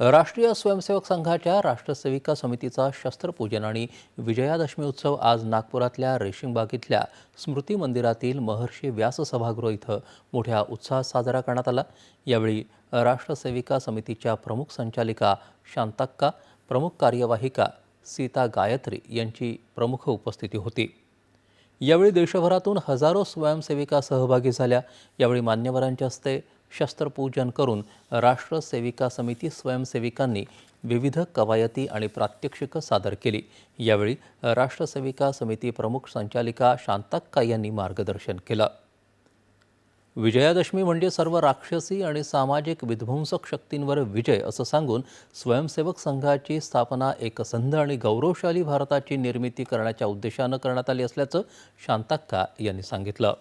राष्ट्रीय स्वयंसेवक संघाच्या राष्ट्रसेविका समितीचा शस्त्रपूजन आणि विजयादशमी उत्सव आज नागपुरातल्या रेशीमबाग इथल्या स्मृती मंदिरातील महर्षी व्यास सभागृह इथं मोठ्या उत्साहात साजरा करण्यात आला. यावेळी राष्ट्रसेविका समितीच्या प्रमुख संचालिका शांताक्का प्रमुख कार्यवाहिका सीता गायत्री यांची प्रमुख उपस्थिती होती. यावेळी देशभरातून हजारो स्वयंसेविका सहभागी झाल्या. यावेळी मान्यवरांच्या हस्ते शस्त्रपूजन करून राष्ट्रसेविका समिती स्वयंसेविकांनी विविध कवायती आणि प्रात्यक्षिकं सादर केली. यावेळी राष्ट्रसेविका समिती प्रमुख संचालिका शांताक्का यांनी मार्गदर्शन केलं. विजयादशमी म्हणजे सर्व राक्षसी आणि सामाजिक विध्वंसक शक्तींवर विजय असं सांगून स्वयंसेवक संघाची स्थापना एकसंध आणि गौरवशाली भारताची निर्मिती करण्याच्या उद्देशानं करण्यात आली असल्याचं शांताक्का यांनी सांगितलं.